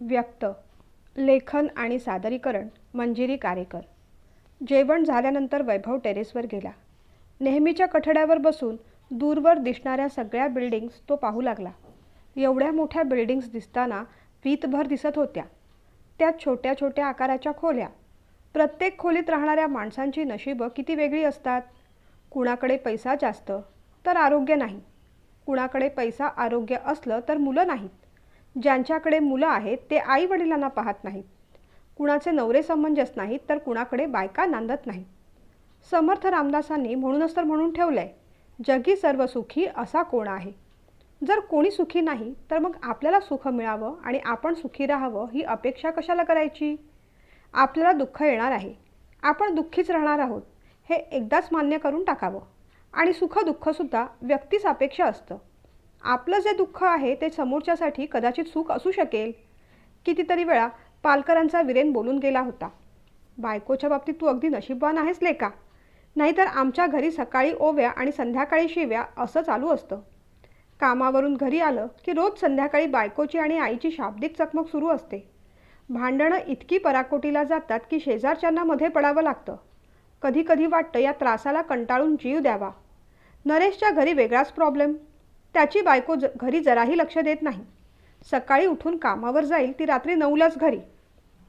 व्यक्त लेखन आणि सादरीकरण मंजिरी कारेकर. जेवण झाल्यानंतर वैभव टेरेसवर गेला. नेहमीच्या कठड्यावर बसून दूरवर दिसणाऱ्या सगळ्या बिल्डिंग्स तो पाहू लागला. एवढ्या मोठ्या बिल्डिंग्स दिसताना वीतभर दिसत होत्या. त्या छोट्या छोट्या आकाराच्या खोल्या. प्रत्येक खोलीत राहणाऱ्या माणसांची नशीबं किती वेगळी असतात? कुणाकडे पैसा जास्त तर आरोग्य नाही. कुणाकडे पैसा आरोग्य असलं तर मुलं नाहीत. ज्यांच्याकडे मुलं आहेत ते आई वडिलांना पाहत नाहीत. कुणाचे नवरे समंजस नाहीत तर कुणाकडे बायका नांदत नाहीत. समर्थ रामदासांनी म्हणूनच तर म्हणून ठेवलंय जगी सर्व सुखी असा कोण आहे? जर कोणी सुखी नाही तर मग आपल्याला सुख मिळावं आणि आपण सुखी राहावं ही अपेक्षा कशाला करायची? आपल्याला दुःख येणार आहे. आपण दुःखीच राहणार आहोत. हे एकदाच मान्य करून टाकावं. आणि सुख दुःखसुद्धा अपेक्षा असतं. आपलं जे दुःख आहे ते समोरच्यासाठी कदाचित सुख असू शकेल. कितीतरी वेळा पालकरांचा विरेन बोलून गेला होता. बायकोच्या बाबतीत तू अगदी नशीबवान आहेस लेका. नाहीतर आमच्या घरी सकाळी ओव्या आणि संध्याकाळी शिव्या असं चालू असतं. कामावरून घरी आलं की रोज संध्याकाळी बायकोची आणि आईची शाब्दिक चकमक सुरू असते. भांडणं इतकी पराकोटीला जातात की शेजारच्यांना मध्ये पडावं लागतं. कधी कधी वाटतं या त्रासाला कंटाळून जीव द्यावा. नरेशच्या घरी वेगळाच प्रॉब्लेम. त्याची बायको ज घरी जराही लक्ष देत नाही. सकाळी उठून कामावर जाईल ती रात्री नऊलाच घरी.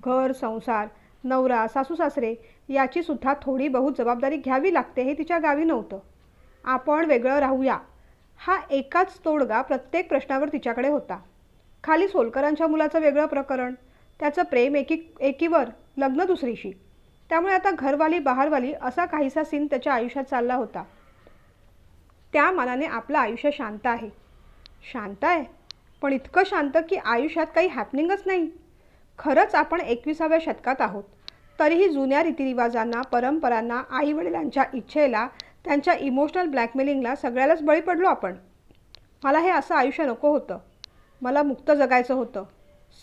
घर संसार नवरा सासू सासरे याची सुद्धा थोडी बहुत जबाबदारी घ्यावी लागते हे तिच्या गावी नव्हतं. आपण वेगळं राहूया. हा एकाच तोडगा प्रत्येक प्रश्नावर तिच्याकडे होता. खाली सोलकरांच्या मुलाचं वेगळं प्रकरण त्याचं प्रेम एकी एकीवर लग्न दुसरीशी. त्यामुळे आता घरवाली बाहरवाली असा काहीसा सीन त्याच्या आयुष्यात चालला होता. त्या मानाने आपलं आयुष्य शांत आहे. शांत आहे? पण इतकं शांत की आयुष्यात काही हॅपनिंगच नाही. खरंच आपण एकविसाव्या शतकात आहोत. तरीही जुन्या रीतिरिवाजांना परंपरांना आईवडिलांच्या इच्छेला त्यांच्या इमोशनल ब्लॅकमेलिंगला सगळ्यालाच बळी पडलो आपण. मला हे असं आयुष्य नको होतं. मला मुक्त जगायचं होतं.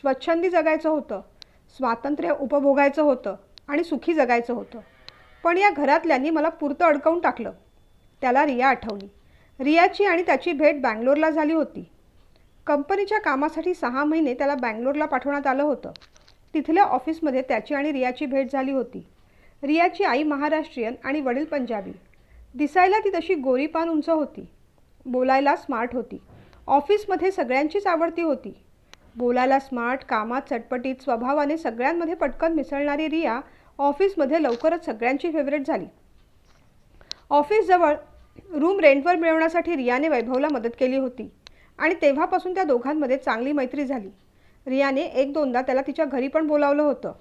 स्वच्छंदी जगायचं होतं. स्वातंत्र्य उपभोगायचं होतं आणि सुखी जगायचं होतं. पण या घरातल्यांनी मला पुरतं अडकवून टाकलं. त्याला रिया आठवली. रियाची आणि त्याची भेट बँगलोरला झाली होती. कंपनीच्या कामासाठी सहा महिने त्याला बँगलोरला पाठवण्यात आलं होतं. तिथल्या ऑफिसमध्ये त्याची आणि रियाची भेट झाली होती. रियाची आई महाराष्ट्रीयन आणि वडील पंजाबी. दिसायला ती तशी गोरीपान उंच होती. बोलायला स्मार्ट होती. ऑफिसमध्ये सगळ्यांचीच आवडती होती. बोलायला स्मार्ट कामात चटपटीत स्वभावाने सगळ्यांमध्ये पटकन मिसळणारी रिया ऑफिसमध्ये लवकरच सगळ्यांची फेवरेट झाली. ऑफिसजवळ रूम रेंटवर मिळवण्यासाठी रियाने वैभवला मदत केली होती आणि तेव्हापासून त्या दोघांमध्ये चांगली मैत्री झाली. रियाने एक दोनदा त्याला तिच्या घरी पण बोलावलं होतं.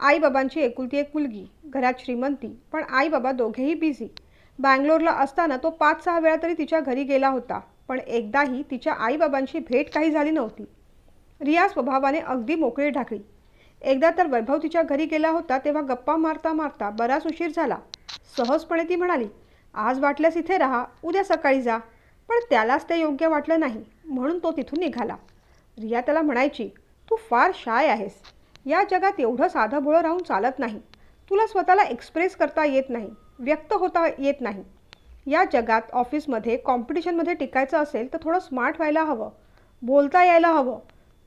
आईबाबांची एकुलती एक मुलगी घरात श्रीमंती पण आईबाबा दोघेही बिझी बँगलोरला असताना तो पाच सहा वेळा तरी तिच्या घरी गेला होता पण एकदाही तिच्या आईबाबांची भेट काही झाली नव्हती. रिया स्वभावाने अगदी मोकळी ढाकळी. एकदा तर वैभव तिच्या घरी गेला होता तेव्हा गप्पा मारता मारता बराच उशीर झाला. सहजपणे ती म्हणाली आज वाटल्यास इथे राहा उद्या सकाळी जा. पण त्यालाच ते योग्य वाटलं नाही म्हणून तो तिथून निघाला. रिया त्याला म्हणायची तू फार शाय आहेस. या जगात एवढं साधं भोळं राहून चालत नाही. तुला स्वतःला एक्सप्रेस करता येत नाही व्यक्त होता येत नाही. या जगात ऑफिसमध्ये कॉम्पिटिशनमध्ये टिकायचं असेल तर थोडं स्मार्ट व्हायला हवं. बोलता यायला हवं.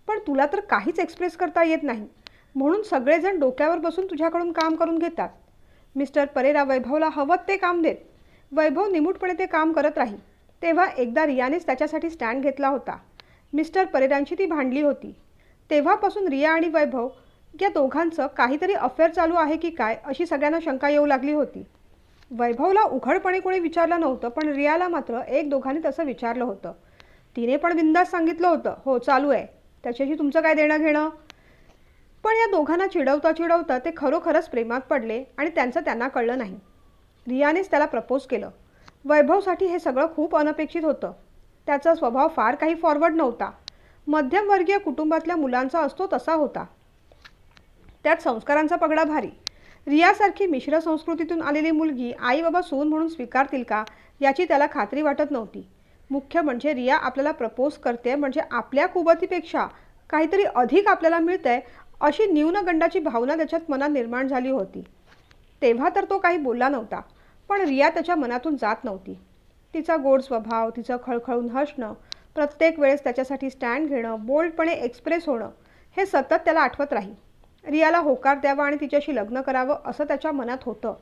पण तुला तर काहीच एक्सप्रेस करता येत नाही. म्हणून सगळेजण डोक्यावर बसून तुझ्याकडून काम करून घेतात. मिस्टर परेरा वैभवला हवं ते काम देत. वैभव निमूटपणे ते काम करत राही. तेव्हा एकदा रियानेच त्याच्यासाठी स्टँड घेतला होता. मिस्टर परेरांची ती भांडली होती. तेव्हापासून रिया आणि वैभव या दोघांचं काहीतरी अफेअर चालू आहे की काय अशी सगळ्यांना शंका येऊ लागली होती. वैभवला उघडपणे कोणी विचारलं नव्हतं पण रियाला मात्र एक दोघांनी तसं विचारलं होतं. तिने पण बिंदास सांगितलं होतं हो चालू आहे. त्याच्याशी तुमचं काय देणं घेणं पण या दोघांना चिडवता चिडवता ते खरोखरच प्रेमात पडले आणि त्यांचं त्यांना कळलं नाही. रियानेच त्याला प्रपोज केलं. वैभवसाठी हे सगळं खूप अनपेक्षित होतं. त्याचा स्वभाव फार काही फॉरवर्ड नव्हता. मध्यमवर्गीय कुटुंबातल्या मुलांचा असतो तसा होता. त्यात संस्कारांचा पगडा भारी. रियासारखी मिश्र संस्कृतीतून आलेली मुलगी आई बाबा सून म्हणून स्वीकारतील का याची त्याला खात्री वाटत नव्हती. मुख्य म्हणजे रिया आपल्याला प्रपोज करते म्हणजे आपल्या कुबतीपेक्षा काहीतरी अधिक आपल्याला मिळतंय अशी न्यूनगंडाची भावना त्याच्यात मनात निर्माण झाली होती. तेव्हा तर तो काही बोलला नव्हता पण रिया त्याच्या मनातून जात नव्हती. तिचा गोड स्वभाव तिचं खळखळून हसणं प्रत्येक वेळेस त्याच्यासाठी स्टँड घेणं बोल्डपणे एक्सप्रेस होणं हे सतत त्याला आठवत राही रियाला होकार द्यावा आणि तिच्याशी लग्न करावं असं त्याच्या मनात होतं.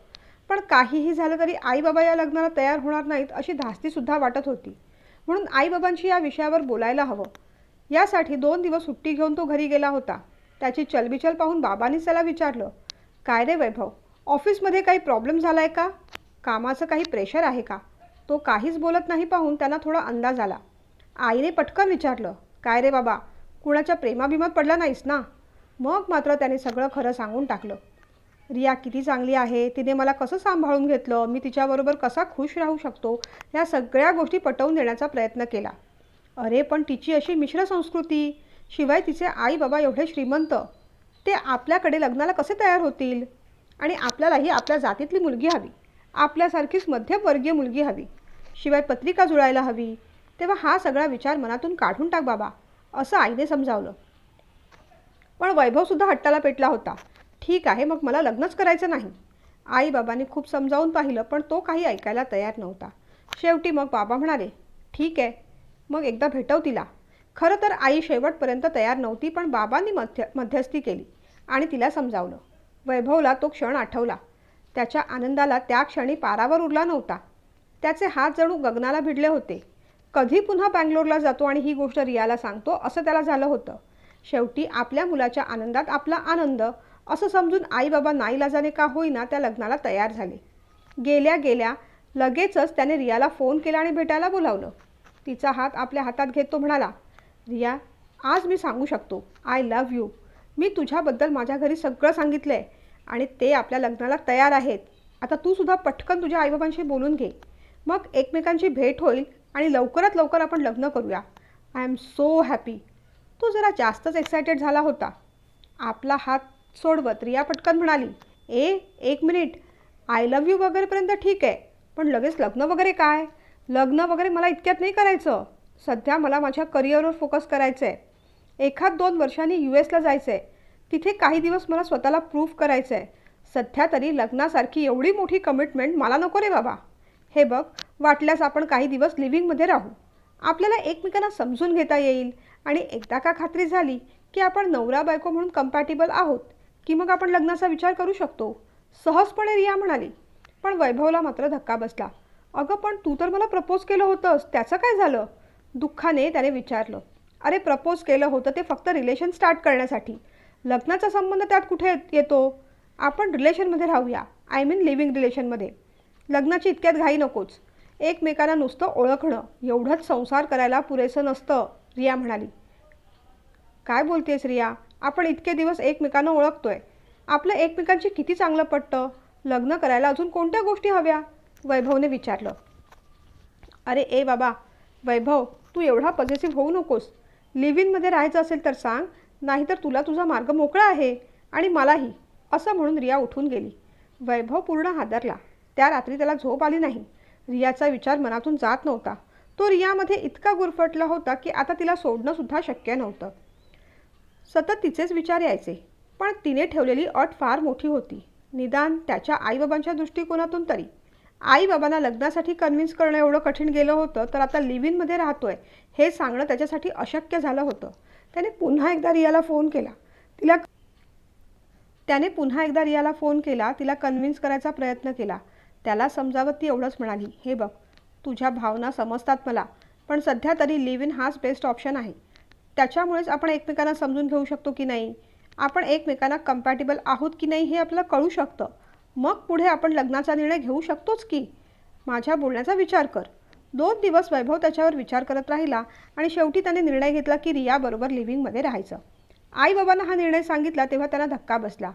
पण काहीही झालं तरी आईबाबा या लग्नाला तयार होणार नाहीत अशी धास्तीसुद्धा वाटत होती. म्हणून आईबाबांशी या विषयावर बोलायला हवं. यासाठी दोन दिवस सुट्टी घेऊन तो घरी गेला होता. त्याची चलबिचल पाहून बाबांनीच त्याला विचारलं काय रे वैभव ऑफिसमध्ये काही प्रॉब्लेम झाला आहे का? कामाचं काही प्रेशर आहे का? तो काहीच बोलत नाही पाहून त्यांना थोडा अंदाज आला. आईने पटकन विचारलं काय रे बाबा कुणाच्या प्रेमाभिमात पडला नाहीस ना? मग मात्र त्याने सगळं खरं सांगून टाकलं. रिया किती चांगली आहे तिने मला कसं सांभाळून घेतलं? मी तिच्याबरोबर कसा खुश राहू शकतो? या सगळ्या गोष्टी पटवून देण्याचा प्रयत्न केला. अरे पण तिची अशी मिश्र संस्कृती शिवाय तिचे आई बाबा एवढे श्रीमंत ते आपल्याकडे लग्नाला कसे तयार होतील? आणि आपल्यालाही आपल्या जातीतली मुलगी हवी. आपल्यासारखीच मध्यमवर्गीय मुलगी हवी. शिवाय पत्रिका जुळायला हवी. तेव्हा हा सगळा विचार मनातून काढून टाक बाबा असं आईने समजावलं. पण वैभवसुद्धा हट्टाला पेटला होता. ठीक आहे मग मला लग्नच करायचं नाही. आई बाबांनी खूप समजावून पाहिलं पण तो काही ऐकायला तयार नव्हता. शेवटी मग बाबा म्हणाले ठीक आहे मग एकदा भेटव तिला. खरं तर आई शेवटपर्यंत तयार नव्हती पण बाबांनी मध्य मध्यस्थी केली आणि तिला समजावलं. वैभवला तो क्षण आठवला. त्याच्या आनंदाला त्या क्षणी पारावर उरला नव्हता. त्याचे हात जणू गगनाला भिडले होते. कधी पुन्हा बँगलोरला जातो आणि ही गोष्ट रियाला सांगतो असं त्याला झालं होतं. शेवटी आपल्या मुलाच्या आनंदात आपला आनंद असं समजून आई बाबा नाईलाजाने का होईना त्या लग्नाला तयार झाले. गेल्या गेल्या लगेचच त्याने रियाला फोन केला आणि भेटायला बोलावलं. तिचा हात आपल्या हातात घेत तो म्हणाला रिया आज मी सांगू शकतो. आय लव्ह यू मी तुझ्याबद्दल माझ्या घरी सगळं सांगितलं आहे आणि ते आपल्या लग्नाला तयार आहेत. आता तू सुद्धा पटकन तुझ्या आईबाबांशी बोलून घे. मग एकमेकांची भेट होईल आणि लवकरात लवकर आपण लग्न करूया. आय एम सो हॅपी तो जरा जास्तच एक्सायटेड झाला होता. आपला हात सोडवत रिया पटकन म्हणाली ए एक मिनिट. आय लव्ह यू वगैरेपर्यंत ठीक आहे पण लगेच लग्न वगैरे काय? लग्न वगैरे मला इतक्यात नाही करायचं. सध्या मला माझ्या करिअरवर फोकस करायचं आहे एखाद दोन वर्षांनी यू एसला जायचं आहे तिथे काही दिवस मला स्वतःला प्रूफ करायचं आहे सध्या तरी लग्नासारखी एवढी मोठी कमिटमेंट मला नको रे बाबा. हे बघ वाटल्यास आपण काही दिवस लिव्हिंगमध्ये राहू. आपल्याला एकमेकांना समजून घेता येईल. आणि एकदा का खात्री झाली की आपण नवरा बायको म्हणून कम्पॅटेबल आहोत की मग आपण लग्नाचा विचार करू शकतो? सहजपणे रिया म्हणाली. पण वैभवला मात्र धक्का बसला. अगं पण तू तर मला प्रपोज केलं होतंस. त्याचं काय झालं? दुःखाने त्याने विचारलं. अरे प्रपोज केलं होतं ते फक्त रिलेशन स्टार्ट करण्यासाठी. लग्नाचा संबंध त्यात कुठे येतो? आपण रिलेशनमध्ये राहूया. आय मीन लिव्हिंग रिलेशनमध्ये लग्नाची इतक्यात घाई नकोच. एकमेकांना नुसतं ओळखणं. एवढंच संसार करायला पुरेसं नसतं रिया म्हणाली. काय बोलतेस रिया? आपण इतके दिवस एकमेकांना ओळखतोय. आपलं एकमेकांशी किती चांगलं पटतं? लग्न करायला अजून कोणत्या गोष्टी हव्या? वैभवने विचारलं. अरे ए बाबा वैभव तू एवढा पॉझिटिव्ह होऊ नकोस. लिव्ह इनमध्ये राहायचं असेल तर सांग नाहीतर तुला तुझा मार्ग मोकळा आहे आणि मलाही असं म्हणून रिया उठून गेली. वैभव पूर्ण हादरला. त्या रात्री त्याला झोप आली नाही. रियाचा विचार मनातून जात नव्हता. तो रियामध्ये इतका गुरफटला होता की आता तिला सोडणंसुद्धा शक्य नव्हतं. सतत तिचेच विचार यायचे पण तिने ठेवलेली अट फार मोठी होती. निदान त्याच्या आईबाबांच्या दृष्टिकोनातून तरी. आई बाबांना लग्नासाठी कन्व्हिन्स करणं एवढं कठीण गेलं होतं तर आता लिव्ह इनमध्ये राहतोय हे सांगणं त्याच्यासाठी अशक्य झालं होतं. त्याने पुन्हा एकदा रियाला फोन केला. तिला त्याने पुन्हा एकदा रियाला फोन केला तिला कन्व्हिन्स करायचा प्रयत्न केला. त्याला समजावत ती एवढंच म्हणाली हे बघ तुझ्या भावना समजतात मला पण सध्या तरी लिव्ह इन हाच बेस्ट ऑप्शन आहे. त्याच्यामुळेच आपण एकमेकांना समजून घेऊ शकतो की नाही? आपण एकमेकांना कम्पॅटेबल आहोत की नाही हे आपल्याला कळू शकतं. मग पुढे आपण लग्नाचा निर्णय घेऊ शकतोच की? माझ्या बोलण्याचा विचार कर. दोन दिवस वैभव त्याच्यावर विचार करत राहिला आणि शेवटी त्याने निर्णय घेतला की रियाबरोबर लिव्हिंगमध्ये राहायचं. आईबाबांना हा निर्णय सांगितला तेव्हा त्यांना धक्का बसला.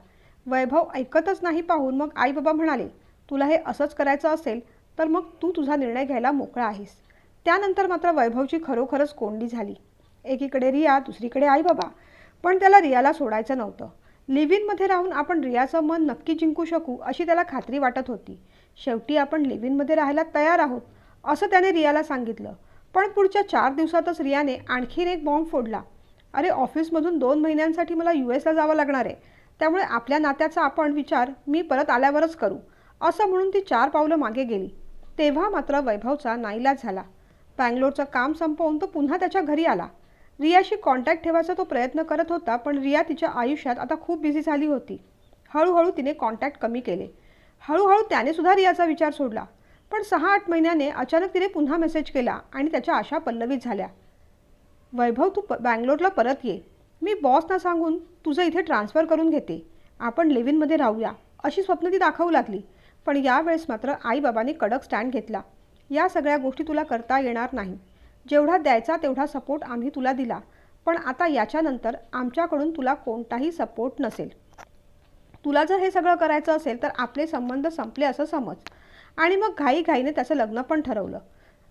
वैभव ऐकतच नाही पाहून मग आईबाबा म्हणाले तुला हे असंच करायचं असेल तर मग तू तुझा निर्णय घ्यायला मोकळा आहेस. त्यानंतर मात्र वैभवची खरोखरच कोंडी झाली. एकीकडे रिया दुसरीकडे आईबाबा. पण त्याला रियाला सोडायचं नव्हतं. लिव्ह इनमध्ये राहून आपण रियाचं मन नक्की जिंकू शकू अशी त्याला खात्री वाटत होती. शेवटी आपण लिव्ह इनमध्ये राहायला तयार आहोत असं त्याने रियाला सांगितलं. पण पुढच्या चार दिवसातच रियाने आणखीन एक बॉम्ब फोडला. अरे ऑफिसमधून दोन महिन्यांसाठी मला यू एसला जावं लागणार आहे. त्यामुळे आपल्या नात्याचा आपण विचार मी परत आल्यावरच करू असं म्हणून ती चार पावलं मागे गेली. तेव्हा मात्र वैभवचा नाईलाज झाला. बँगलोरचं काम संपवून तो पुन्हा त्याच्या घरी आला. रियाशी कॉन्टॅक्ट ठेवायचा तो प्रयत्न करत होता पण रिया तिच्या आयुष्यात आता खूप बिझी झाली होती. हळूहळू तिने कॉन्टॅक्ट कमी केले. हळूहळू त्याने सुद्धा रियाचा विचार सोडला. पण सहा आठ महिन्याने अचानक तिने पुन्हा मेसेज केला आणि त्याच्या आशा पल्लवीत झाल्या. वैभव तू प बँगलोरला परत ये. मी बॉसना सांगून तुझं इथे ट्रान्सफर करून घेते. आपण लिव्हिनमध्ये राहूया अशी स्वप्न ती दाखवू लागली. पण यावेळेस मात्र आईबाबांनी कडक स्टँड घेतला. या सगळ्या गोष्टी तुला करता येणार नाही. जेवढा द्यायचा तेवढा सपोर्ट आम्ही तुला दिला. पण आता याच्यानंतर आमच्याकडून तुला कोणताही सपोर्ट नसेल. तुला जर हे सगळं करायचं असेल तर आपले संबंध संपले असं समज. आणि मग घाईघाईने त्याचं लग्न पण ठरवलं.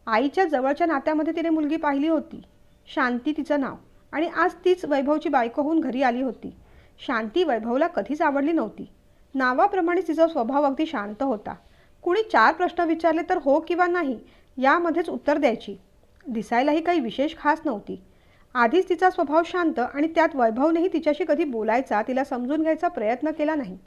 आईच्या जवळच्या नात्यामध्ये तिने मुलगी पाहिली होती. शांती तिचं नाव. आणि आज तीच वैभवची बायको होऊन घरी आली होती. शांती वैभवला कधीच आवडली नव्हती. नावाप्रमाणे तिचा स्वभाव अगदी शांत होता. कुणी चार प्रश्न विचारले तर हो किंवा नाही यामध्येच उत्तर द्यायची. दिसायलाही काही विशेष खास नव्हती. आधीच तिचा स्वभाव शांत आणि त्यात वैभवनेही तिच्याशी कधी बोलायचा तिला समजून घ्यायचा प्रयत्न केला नाही.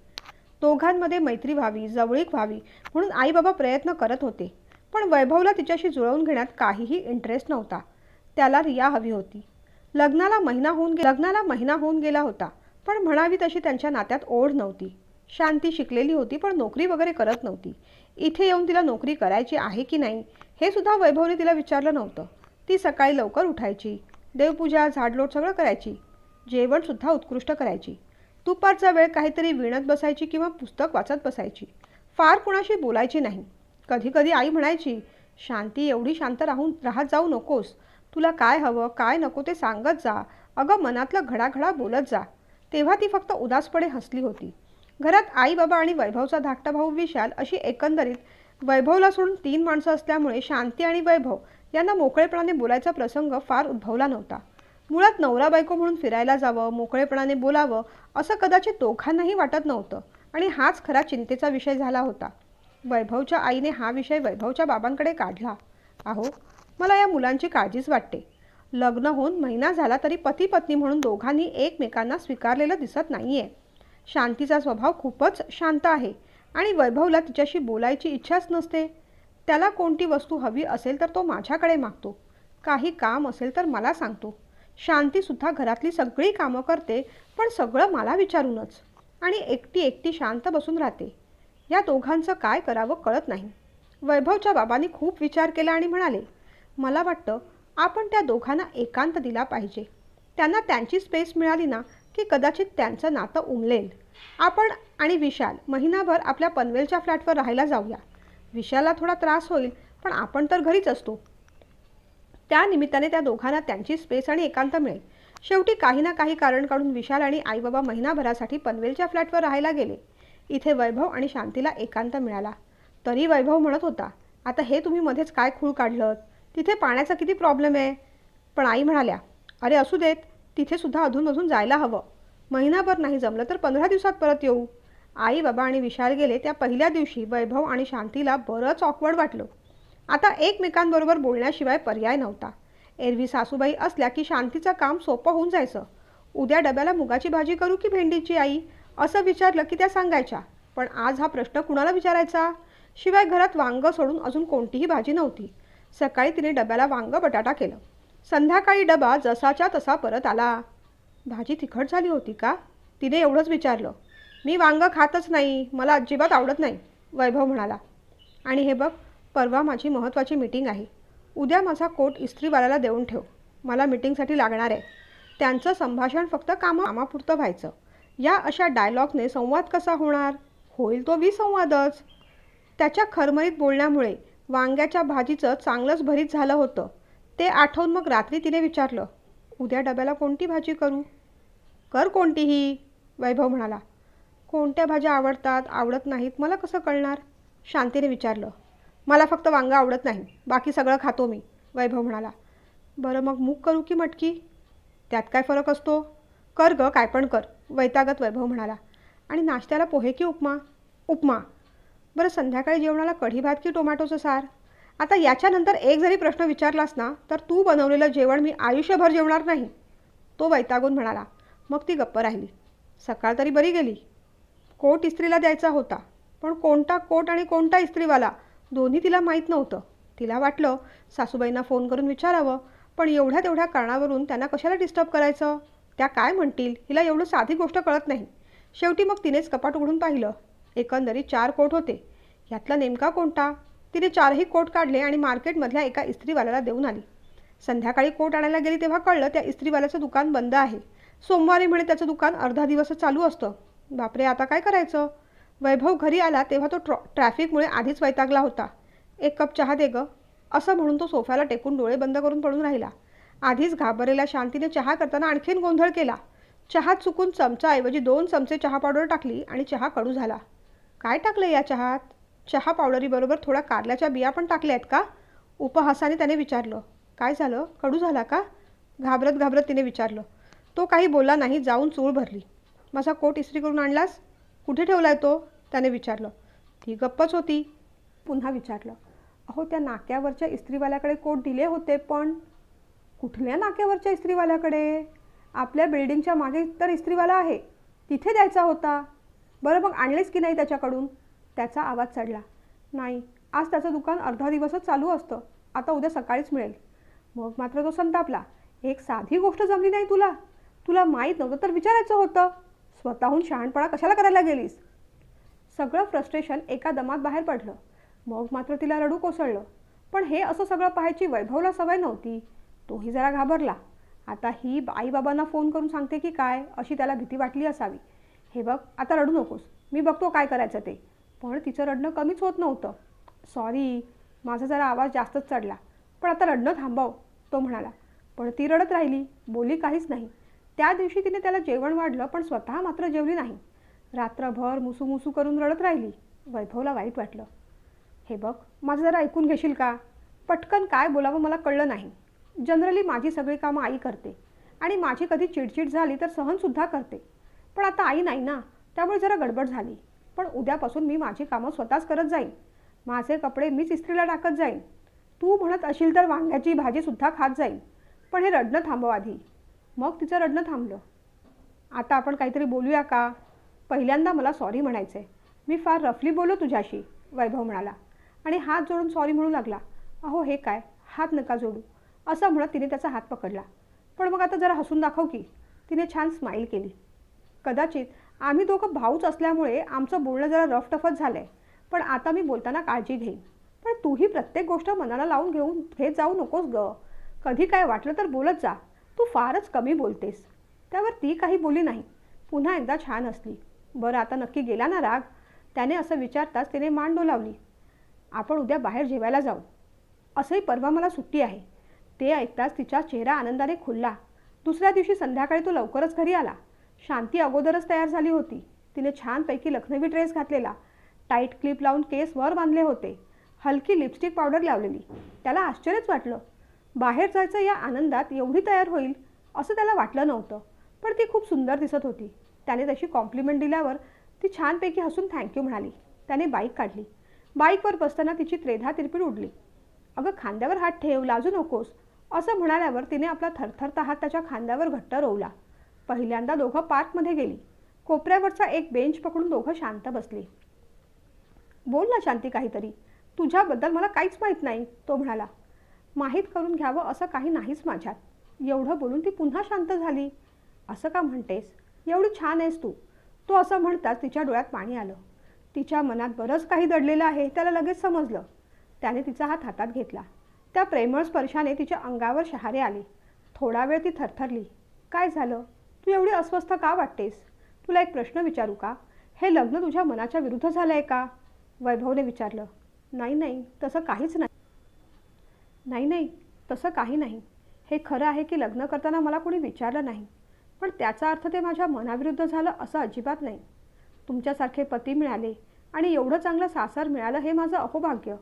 दोघांमध्ये मैत्री व्हावी जवळीक व्हावी म्हणून आई बाबा प्रयत्न करत होते. पण वैभवला तिच्याशी जुळवून घेण्यात काहीही इंटरेस्ट नव्हता. त्याला रिया हवी होती. लग्नाला महिना होऊन गे लग्नाला महिना होऊन गेला होता पण म्हणावी तशी त्यांच्या नात्यात ओढ नव्हती. शांती शिकलेली होती पण नोकरी वगैरे करत नव्हती. इथे येऊन तिला नोकरी करायची आहे की नाही हे सुद्धा वैभवने तिला विचारलं नव्हतं. ती सकाळी लवकर उठायची. देवपूजा झाडलोट सगळं करायची. जेवणसुद्धा उत्कृष्ट करायची. दुपारचा वेळ काहीतरी विणत बसायची किंवा पुस्तक वाचत बसायची. फार कुणाशी बोलायची नाही. कधीकधी आई म्हणायची शांती एवढी शांत राहून राहत जाऊ नकोस. तुला काय हवं काय नको ते सांगत जा. अगं मनातलं घडाघडा बोलत जा. तेव्हा ती फक्त उदासपणे हसली होती. घरात आई बाबा आणि वैभवचा धाकटा भाऊ विशाल अशी एकंदरीत वैभवला सोडून तीन माणसं असल्यामुळे शांती आणि वैभव यांना मोकळेपणाने बोलायचा प्रसंग फार उद्भवला नव्हता. मुळात नवरा बायको म्हणून फिरायला जावं मोकळेपणाने बोलावं असं कदाचित दोघांनाही वाटत नव्हतं आणि हाच खरा चिंतेचा विषय झाला होता. वैभवच्या आईने हा विषय वैभवच्या बाबांकडे काढला. अहो मला या मुलांची काळजीच वाटते. लग्न होऊन महिना झाला तरी पती पत्नी म्हणून दोघांनी एकमेकांना स्वीकारलेलं दिसत नाहीये. शांतीचा स्वभाव खूपच शांत आहे. आणि वैभवला तिच्याशी बोलायची इच्छाच नसते. त्याला कोणती वस्तू हवी असेल तर तो माझ्याकडे मागतो. काही काम असेल तर मला सांगतो. शांतीसुद्धा घरातली सगळी कामं करते पण सगळं मला विचारूनच. आणि एकटी एकटी शांत बसून राहते. या दोघांचं काय करावं कळत नाही. वैभवच्या बाबांनी खूप विचार केला आणि म्हणाले मला वाटतं आपण त्या दोघांना एकांत दिला पाहिजे. त्यांना त्यांची स्पेस मिळाली ना की कदाचित त्यांचं नातं उमलेल. आपण आणि विशाल महिनाभर आपल्या पनवेलच्या फ्लॅटवर राहायला जाऊया. विशालला थोडा त्रास होईल पण आपण तर घरीच असतो. त्या निमित्ताने त्या दोघांना त्यांची स्पेस आणि एकांत मिळेल. शेवटी काही ना काही कारण काढून विशाल आणि आईबाबा महिनाभरासाठी पनवेलच्या फ्लॅटवर राहायला गेले. इथे वैभव आणि शांतीला एकांत मिळाला. तरी वैभव म्हणत होता आता हे तुम्ही मध्येच काय खूळ काढलं तिथे पाण्याचा किती प्रॉब्लेम आहे? पण आई म्हणाल्या अरे असू देत तिथे सुद्धा अधूनमधून जायला हवं. महिनाभर नाही जमलं तर पंधरा दिवसात परत येऊ. आई बाबा आणि विशाल गेले त्या पहिल्या दिवशी वैभव आणि शांतीला बरंच ऑकवर्ड वाटलं. आता एकमेकांबरोबर बोलण्याशिवाय पर्याय नव्हता. एरवी सासूबाई असल्या की शांतीचं काम सोपं होऊन जायचं. उद्या डब्याला मुगाची भाजी करू की भेंडीची आई? असं विचारलं की त्या सांगायच्या. पण आज हा प्रश्न कुणाला विचारायचा? शिवाय घरात वांग सोडून अजून कोणतीही भाजी नव्हती. सकाळी तिने डब्याला वांग बटाटा केलं. संध्याकाळी डबा जसाच्या तसा परत आला. भाजी तिखट झाली होती का? तिने एवढंच विचारलं. मी वांगं खातच नाही मला अजिबात आवडत नाही वैभव म्हणाला. आणि हे बघ परवा माझी महत्त्वाची मीटिंग आहे. उद्या माझा कोट इस्त्रीवाल्याला देऊन ठेव. मला मीटिंगसाठी लागणार आहे. त्यांचं संभाषण फक्त कामा कामापुरतं व्हायचं. या अशा डायलॉगने संवाद कसा होणार? होईल तो विसंवादच. त्याच्या खरमरीत बोलण्यामुळे वांग्याच्या भाजीचं चांगलंच भरीत झालं होतं. ते आठवून मग रात्री तिने विचारलं उद्या डब्याला कोणती भाजी करू? कर कोणतीही वैभव म्हणाला. कोणत्या भाज्या आवडतात आवडत नाहीत मला कसं कळणार? शांतीने विचारलं. मला फक्त वांगा आवडत नाही बाकी सगळं खातो मी वैभव म्हणाला. बरं मग मूग करू की मटकी? त्यात काय फरक असतो? कर ग काय पण कर वैतागत वैभव म्हणाला. आणि नाश्त्याला पोहे की उपमा? उपमा. बरं संध्याकाळी जेवणाला कढी भात की टोमॅटोचं सार? आता याच्यानंतर एक जरी प्रश्न विचारलास ना तर तू बनवलेलं जेवण मी आयुष्यभर जेवणार नाही तो वैतागून म्हणाला. मग ती गप्प राहिली. सकाळ तरी बरी गेली. कोट इस्त्रीला द्यायचा होता पण कोणता कोट आणि कोणता इस्त्रीवाला दोन्ही तिला माहीत नव्हतं. तिला वाटलं सासूबाईंना फोन करून विचारावं पण एवढ्या तेवढ्या कारणावरून त्यांना कशाला डिस्टर्ब करायचं? त्या काय म्हणतील? हिला एवढं साधी गोष्ट कळत नाही. शेवटी मग तिनेच कपाट उघडून पाहिलं. एकंदरीत चार कोट होते. यातला नेमका कोणता? तिने चारही कोट काढले आणि मार्केटमधल्या एका इस्त्रीवाल्याला देऊन आली. संध्याकाळी कोट आणायला गेली तेव्हा कळलं त्या इस्त्रीवाल्याचं दुकान बंद आहे. सोमवारी म्हणे त्याचं दुकान अर्धा दिवस चालू असतं. बापरे आता काय करायचं? वैभव घरी आला तेव्हा तो ट्रॉ ट्रॅफिकमुळे आधीच वैतागला होता. एक कप चहा दे गं. असं म्हणून तो सोफ्याला टेकून डोळे बंद करून पडून राहिला. आधीच घाबरलेल्या शांतीने चहा करताना आणखीन गोंधळ केला. चहा चुकून चमचाऐवजी दोन चमचे चहा पावडर टाकली आणि चहा कडू झाला. काय टाकलं या चहात? चहा पावडरीबरोबर थोड्या कारल्याच्या बिया पण टाकल्या आहेत का? उपहासाने त्याने विचारलं. काय झालं? कडू झाला का? घाबरत घाबरत तिने विचारलं. तो काही बोलला नाही जाऊन चूळ भरली. माझा कोट इस्त्री करून आणलास? कुठे ठेवला आहे तो? त्याने विचारलं. ती गप्पच होती. पुन्हा विचारलं. अहो त्या नाक्यावरच्या इस्त्रीवाल्याकडे कोट दिले होते पण कुठल्या नाक्यावरच्या इस्त्रीवाल्याकडे? आपल्या बिल्डिंगच्या मागे तर इस्त्रीवाला आहे. तिथे द्यायचा होता. बरं मग आणलेच की नाही त्याच्याकडून? त्याचा आवाज चढला. नाही आज त्याचं दुकान अर्धा दिवसच चालू असतं. आता उद्या सकाळीच मिळेल. मग मात्र तो संतापला. एक साधी गोष्ट जमली नाही तुला. तुला माहीत नव्हतं तर विचारायचं होतं. स्वतःहून शहाणपणा कशाला करायला गेलीस? सगळं फ्रस्ट्रेशन एका दमात बाहेर पडलं. मग मात्र तिला रडू कोसळलं. पण हे असं सगळं पाहायची वैभवला सवय नव्हती. तोही जरा घाबरला. आता ही आईबाबांना फोन करून सांगते की काय अशी त्याला भीती वाटली असावी. हे बघ आता रडू नकोस. मी बघतो काय करायचं ते. पण तिचं रडणं कमीच होत नव्हतं. सॉरी माझा जरा आवाज जास्तच चढला. पण आता रडणं थांबव तो म्हणाला. पण ती रडत राहिली बोली काहीच नाही. त्या दिवशी तिने त्याला जेवण वाढलं पण स्वतः मात्र जेवली नाही. रात्रभर मुसूमुसू करून रडत राहिली. वैभवला वाईट वाटलं. हे बघ माझं जरा ऐकून घेशील का? पटकन काय बोलावं मला कळलं नाही. जनरली माझी सगळी कामं आई करते. आणि माझी कधी चिडचिड झाली तर सहनसुद्धा करते. पण आता आई नाही ना त्यामुळे जरा गडबड झाली. पण उद्यापासून मी माझी कामं स्वतःच करत जाईन. माझे कपडे मीच इस्त्रीला टाकत जाईन. तू म्हणत असेल तर वांग्याची भाजीसुद्धा खात जाईन. पण हे रडणं थांबव आधी. मग तिचं रडणं थांबलं. आता आपण काहीतरी बोलूया का? पहिल्यांदा मला सॉरी म्हणायचं आहे मी फार रफली बोलो तुझ्याशी वैभव म्हणाला. आणि हात जोडून सॉरी म्हणू लागला. अहो हे काय? हात नका जोडू. असं म्हणत तिने त्याचा हात पकडला. पण मग आता जरा हसून दाखव की. तिने छान स्माईल केली. कदाचित आम्ही दोघं भाऊच असल्यामुळे आमचं बोलणं जरा रफटफत झालं आहे पण आता मी बोलताना काळजी घेईन. पण तूही प्रत्येक गोष्ट मनाला लावून घेऊन घेत जाऊ नकोस ग. कधी काय वाटलं तर बोलत जा. तू फारच कमी बोलतेस. त्यावर ती काही बोली नाही. पुन्हा एकदा छान असली बरं आता नक्की गेला ना राग? त्याने असं विचारताच तिने मान डोलावली. आपण उद्या बाहेर जेवायला जाऊ. असंही परवा मला सुट्टी आहे. ते ऐकताच तिचा चेहरा आनंदाने खुलला. दुसऱ्या दिवशी संध्याकाळी तो लवकरच घरी आला. शांती अगोदरच तयार झाली होती. तिने छानपैकी लखनवी ड्रेस घातलेला टाईट क्लिप लावून केस वर बांधले होते. हलकी लिपस्टिक पावडर लावलेली. त्याला आश्चर्यच वाटलं. बाहेर जायचं या आनंदात एवढी तयार होईल असं त्याला वाटलं नव्हतं. पण ती खूप सुंदर दिसत होती. त्याने तशी कॉम्प्लिमेंट दिल्यावर ती छानपैकी हसून थँक्यू म्हणाली. त्याने बाईक काढली. बाईकवर बसताना तिची त्रेधा तिरपीड उडली. अगं खांद्यावर हात ठेव लाजू नकोस असं म्हणाल्यावर तिने आपला थरथरता हात त्याच्या खांद्यावर घट्ट रोवला. पहिल्यांदा दोघं पार्कमध्ये गेली. कोपऱ्यावरचा एक बेंच पकडून दोघं शांत बसली. बोल ना शांती काहीतरी. तुझ्याबद्दल मला काहीच माहीत नाही तो म्हणाला. माहीत करून घ्यावं असं काही नाहीच माझ्यात. एवढं बोलून ती पुन्हा शांत झाली. असं का म्हणतेस? एवढी छान आहेस तू. तो असं म्हणताच तिच्या डोळ्यात पाणी आलं. तिच्या मनात बरंच काही दडलेलं आहे त्याला लगेच समजलं. त्याने तिचा हात हातात घेतला. त्या प्रेमळ स्पर्शाने तिच्या अंगावर शहारे आले. थोडा वेळ ती थरथरली. काय झालं? तू एवढी अस्वस्थ का वाटतेस? तुला एक प्रश्न विचारू का? हे लग्न तुझ्या मनाच्या विरुद्ध झालं आहे का? वैभवने विचारलं. नाही नाही तसं काहीच नाही. नाही नाही तसं काही नाही. हे खरं आहे की लग्न करताना मला कोणी विचारलं नाही. पण त्याचा अर्थ ते माझ्या मनाविरुद्ध झालं असं अजिबात नाही. तुमच्यासारखे पती मिळाले आणि एवढं चांगलं सासर मिळालं हे माझं अहोभाग्य.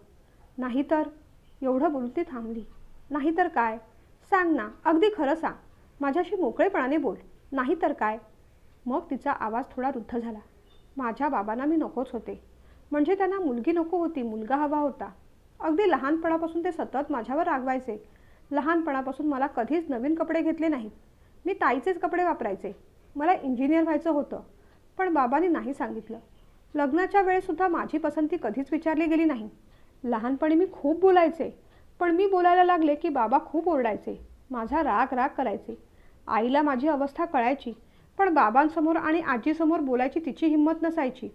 नाहीतर एवढं बोलून ती थांबली. नाहीतर काय? सांग ना अगदी खरं सांग. माझ्याशी मोकळेपणाने बोल. नाहीतर काय? मग तिचा आवाज थोडा रुद्ध झाला. माझ्या बाबांना मी नकोच होते. म्हणजे त्यांना मुलगी नको होती मुलगा हवा होता. अगदी लहानपणापासून ते सतत माझ्यावर रागवायचे. लहानपणापासून मला कधीच नवीन कपडे घेतले नाहीत. मी ताईचेच कपडे वापरायचे. मला इंजिनियर व्हायचं होतं. पण बाबांनी नाही सांगितलं. लग्नाच्या वेळेसुद्धा माझी पसंती कधीच विचारली गेली नाही. लहानपणी मी खूप बोलायचे. पण मी बोलायला लागले की बाबा खूप ओरडायचे. माझा राग राग करायचे. आईला माझी अवस्था कळायची पण बाबांसमोर आणि आजीसमोर बोलायची तिची हिंमत नसायची.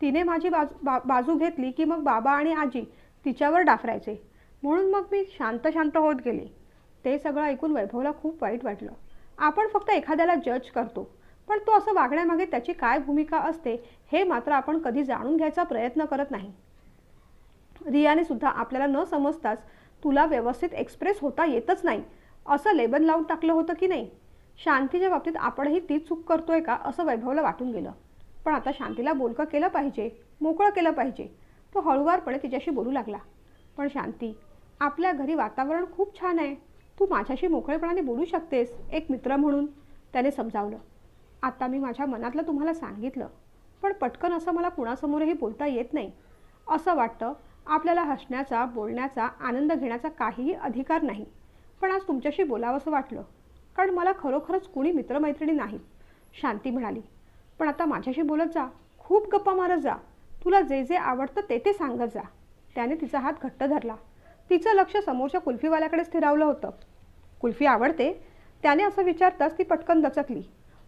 तिने माझी बाजू बा बाजू घेतली की मग बाबा आणि आजी तिच्यावर डाफरायचे. म्हणून मग मी शांत शांत होत गेले. ते सगळं ऐकून वैभवला खूप वाईट वाटलं. आपण फक्त एखाद्याला जज करतो पण तो असं वागण्यामागे त्याची काय भूमिका असते हे मात्र आपण कधी जाणून घ्यायचा प्रयत्न करत नाही. रियाने सुद्धा आपल्याला न समजताच तुला व्यवस्थित एक्सप्रेस होता येतच नाही. असं लेबन लावून टाकलं होतं की नाही? शांतीच्या बाबतीत आपणही ती चूक करतोय का असं वैभवला वाटून गेलं. पण आता शांतीला बोलकं केलं पाहिजे मोकळं केलं पाहिजे. तो हळुवारपणे तिच्याशी बोलू लागला. पण शांती आपल्या घरी वातावरण खूप छान आहे. तू माझ्याशी मोकळेपणाने बोलू शकतेस एक मित्र म्हणून त्याने समजावलं. आता मी माझ्या मनातलं तुम्हाला सांगितलं पण पटकन असं मला कुणासमोरही बोलता येत नाही. असं वाटतं आपल्याला हसण्याचा बोलण्याचा आनंद घेण्याचा काहीही अधिकार नाही. पण आज तुमच्याशी बोलावंसं वाटलं. कारण मला खरोखरच कुणी मित्रमैत्रिणी नाहीत शांती म्हणाली पण आता माझ्याशी बोलत जा खूप गप्पा मारत जा तुला जे जे आवडतं ते ते सांगत जा. त्याने तिचा हात घट्ट धरला. तिचं लक्ष समोरच्या कुल्फीवाल्याकडे स्थिरावलं होतं. कुल्फी आवडते? त्याने असं विचारताच ती पटकन दचकली.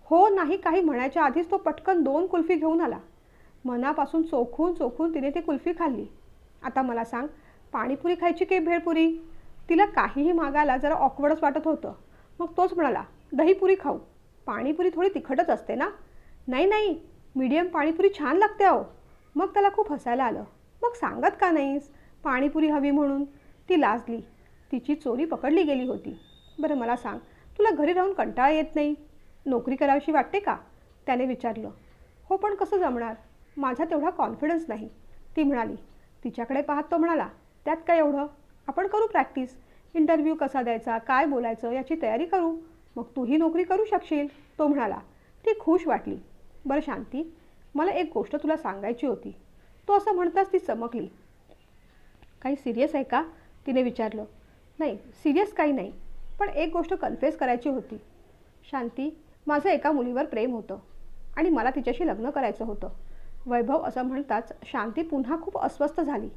हो नाही काही म्हणायच्या आधीच तो पटकन दोन कुल्फी घेऊन आला. मनापासून चोखून चोखून तिने ती कुल्फी खाल्ली. आता मला सांग पाणीपुरी खायची की भेळपुरी? तिला काहीही मागायला जरा ऑकवर्डच वाटत होतं. मग तोच म्हणाला दहीपुरी खाऊ. पाणीपुरी थोडी तिखटच असते ना? नाही नाही. मीडियम पाणीपुरी छान लागते अहो. मग त्याला खूप हसायला आलं. मग सांगत का नाहीस? पाणीपुरी हवी म्हणून. ती लाजली. तिची चोरी पकडली गेली होती. बरं मला सांग. तुला घरी राहून कंटाळा येत नाही? नोकरी करावीशी वाटते का? त्याने विचारलं. हो पण कसं जमणार? माझा तेवढा कॉन्फिडन्स नाही. ती म्हणाली. तिच्याकडे पाहत तो म्हणाला त्यात काय एवढं? आपण करू प्रॅक्टिस इंटरव्ह्यू कसा द्यायचा काय बोलायचं याची तयारी करू. मग तूही नोकरी करू शकशील तो म्हणाला. ती खुश वाटली. बरं शांती मला एक गोष्ट तुला सांगायची होती. तो असं म्हणताच ती चमकली. काही सिरियस आहे का? तिने विचारलं. नाही सिरियस काही नाही पण एक गोष्ट कन्फेस करायची होती. शांती माझं एका मुलीवर प्रेम होतं आणि मला तिच्याशी लग्न करायचं होतं. वैभव असं म्हणताच शांती पुन्हा खूप अस्वस्थ झाली.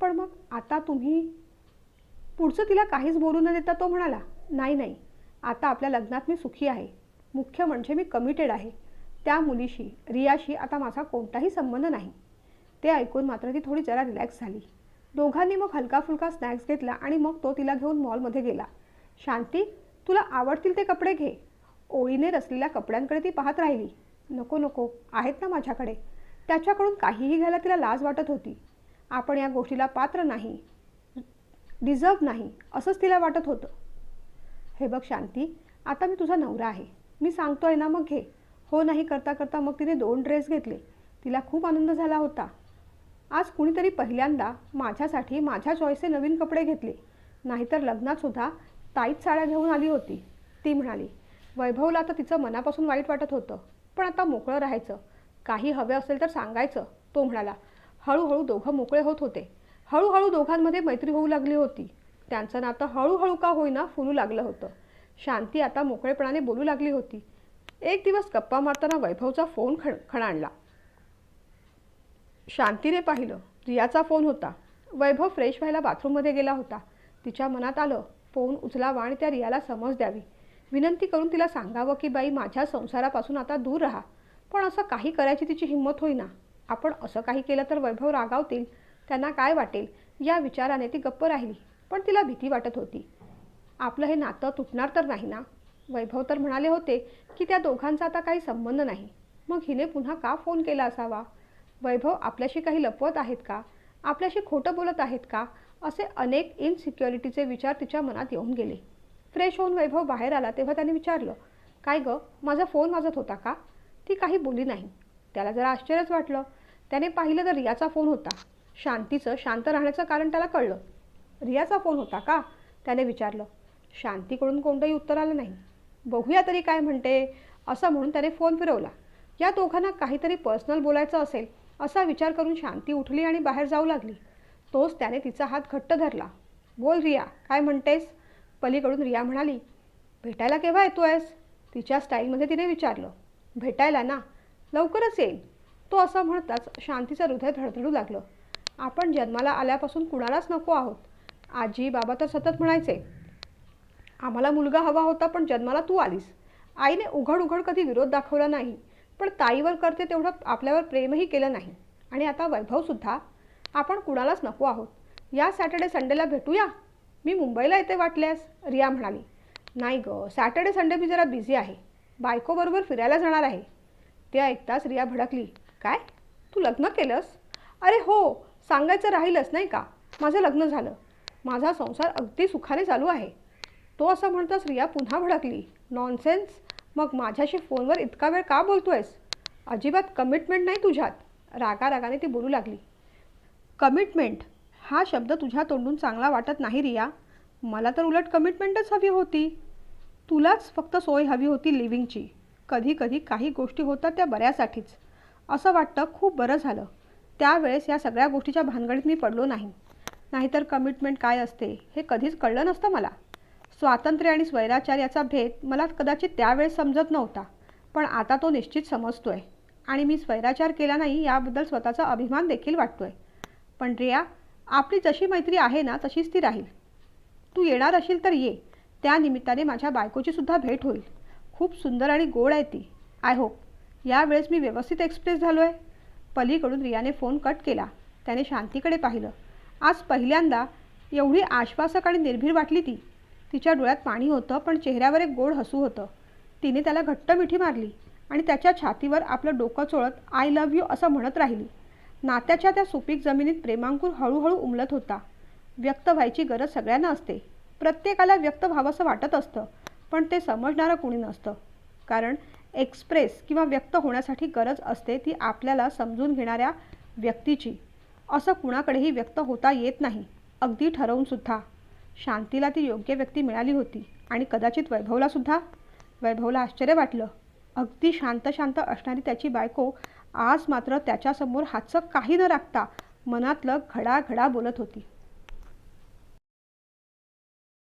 पण मग आता तुम्ही पुढचं तिला काहीच बोलू न देता तो म्हणाला नाही नाही आता आपल्या लग्नात मी सुखी आहे. मुख्य म्हणजे मी कमिटेड आहे. त्या मुलीशी रियाशी आता माझा कोणताही संबंध नाही. ते ऐकून मात्र ती थोडी जरा रिलॅक्स झाली. दोघांनी मग हलका फुलका स्नॅक्स घेतला आणि मग तो तिला घेऊन मॉलमध्ये गेला. शांती तुला आवडतील ते कपडे घे. ओळीने रचलेल्या कपड्यांकडे ती पाहत राहिली. नको नको आहेत ना माझ्याकडे. त्याच्याकडून काहीही घ्यायला तिला लाज वाटत होती. आपण या गोष्टीला पात्र नाही. डिझर्व नाही असंच तिला वाटत होतं. हे बघ शांती आता मी तुझा नवरा आहे. मी सांगतो आहे ना मग घे. हो नाही करता करता मग तिने दोन ड्रेस घेतले. तिला खूप आनंद झाला होता. आज कुणीतरी पहिल्यांदा माझ्यासाठी माझ्या चॉईसचे नवीन कपडे घेतले. नाहीतर लग्नातसुद्धा ताईत साड्या घेऊन आली होती. ती म्हणाली वैभवला तर तिचं मनापासून वाईट वाटत होतं. पण आता मोकळं राहायचं. काही हवे असेल तर सांगायचं. तो म्हणाला हळूहळू दोघं मोकळे होत होते. हळूहळू दोघांमध्ये मैत्री होऊ लागली होती. त्यांचं नातं हळूहळू का होईना फुलू लागलं होतं. शांती आता मोकळेपणाने बोलू लागली होती. एक दिवस गप्पा मारताना वैभवचा फोन खण खणाणला. शांतीने पाहिलं रियाचा फोन होता. वैभव फ्रेश व्हायला बाथरूममध्ये गेला होता. तिच्या मनात आलं फोन उचलावा आणि त्या रियाला समज द्यावी. विनंती करून तिला सांगावं की बाई माझ्या संसारापासून आता दूर राहा. पण असं काही करायची तिची हिंमत होईना. आपण असं काही केलं तर वैभव रागावतील. त्यांना काय वाटेल? या विचाराने ती गप्प राहिली पण तिला भीती वाटत होती. आपलं हे नातं तुटणार तर नाही ना? वैभव तर म्हणाले होते की त्या दोघांचा आता काही संबंध नाही. मग हिने पुन्हा का फोन केला असावा? वैभव आपल्याशी काही लपवत आहेत का? आपल्याशी खोटं बोलत आहेत का? असे अनेक इनसिक्युरिटीचे विचार तिच्या मनात येऊन गेले. फ्रेश होऊन वैभव बाहेर आला तेव्हा त्याने विचारलं काय गं माझा फोन वाजत होता का? ती काही बोली नाही. त्याला जरा आश्चर्यच वाटलं. त्याने पाहिलं तर रियाचा फोन होता. शांतीचं शांत राहण्याचं कारण त्याला कळलं. रियाचा फोन होता का? त्याने विचारलं. शांतीकडून कोणतंही उत्तर आलं नाही. बघूया तरी काय म्हणते असं म्हणून त्याने फोन फिरवला. या दोघांना काहीतरी पर्सनल बोलायचं असेल असा विचार करून शांती उठली आणि बाहेर जाऊ लागली. तोच त्याने तिचा हात घट्ट धरला. बोल रिया काय म्हणतेस? पलीकडून रिया म्हणाली भेटायला केव्हा येतो आहेस तिच्या स्टाईलमध्ये तिने विचारलं. भेटायला ना लवकरच येईल तो असं म्हणताच शांतीचं हृदय धडधडू लागलं. आपण जन्माला आल्यापासून कुणालाच नको आहोत. आजी बाबा तर सतत म्हणायचे आम्हाला मुलगा हवा होता पण जन्माला तू आलीस. आईने उघड उघड कधी विरोध दाखवला नाही पण ताईवर करते तेवढं आपल्यावर प्रेमही केलं नाही. आणि आता वैभवसुद्धा आपण कुणालाच नको आहोत. या सॅटर्डे संडेला भेटूया? मी मुंबईला येते वाटल्यास रिया म्हणाली. नाही गं सॅटर्डे संडे मी जरा बिझी आहे. बायकोबरोबर फिरायला जाणार आहे. ते ऐकताच रिया भडकली. काय? तू लग्न केलंस? अरे हो सांगायचं राहीलच नाही का? माझं लग्न झालं. माझा संसार अगदी सुखाने चालू आहे. तो असं म्हणताच रिया पुन्हा भडकली. नॉनसेन्स मग माझ्याशी फोनवर इतका वेळ का बोलतोयस? अजिबात कमिटमेंट नाही तुझ्यात. रागा रागाने ती बोलू लागली. कमिटमेंट हा शब्द तुझ्या तोंडून चांगला वाटत नाही रिया. मला तर उलट कमिटमेंटच हवी होती. तुलाच फक्त सोय हवी होती लिव्हिंगची कधी कधी काही गोष्टी होतात त्या बऱ्यासाठीच. असं वाटतं खूप बरं झालं. त्यावेळेस या सगळ्या गोष्टीच्या भानगडीत मी पडलो नाही. नाहीतर कमिटमेंट काय असते हे कधीच कळलं नसतं मला. स्वातंत्र्य आणि स्वैराचार याचा भेद मला कदाचित त्यावेळेस समजत नव्हता पण आता तो निश्चित समजतो आहे आणि मी स्वैराचार केला नाही याबद्दल स्वतःचा अभिमान देखील वाटतो आहे पण रिया आपली जशी मैत्री आहे ना तशीच ती राहील. तू येणार असेल तर ये. त्या निमित्ताने माझ्या बायकोची सुद्धा भेट होईल. खूप सुंदर आणि गोड आहे ती. आय होप यावेळेस मी व्यवस्थित एक्सप्रेस झालो आहे पलीकडून रियाने फोन कट केला. त्याने शांतीकडे पाहिलं. आज पहिल्यांदा एवढी आश्वासक आणि निर्भीड वाटली ती. तिच्या डोळ्यात पाणी होतं पण चेहऱ्यावर एक गोड हसू होतं. तिने त्याला घट्ट मिठी मारली आणि त्याच्या छातीवर आपलं डोकं चोळत आय लव्ह यू असं म्हणत राहिली. नात्याच्या त्या सुपीक जमिनीत प्रेमांकुर हळूहळू उमलत होता. व्यक्त व्हायची गरज सगळ्यांना असते. प्रत्येकाला व्यक्त व्हावंसं वाटत असतं पण ते समजणारं कुणी नसतं. कारण एक्सप्रेस किंवा व्यक्त होण्यासाठी गरज असते ती आपल्याला समजून घेणाऱ्या व्यक्तीची. असं कुणाकडेही व्यक्त होता येत नाही. अगदी ठरवूनसुद्धा शांतीला ती योग्य व्यक्ती मिळाली होती आणि कदाचित वैभवलासुद्धा वैभवला आश्चर्य वाटलं. अगदी शांत शांत असणारी त्याची बायको आज मात्र त्याच्यासमोर हातचं काही न राखता मनातलं घडाघडा बोलत होती.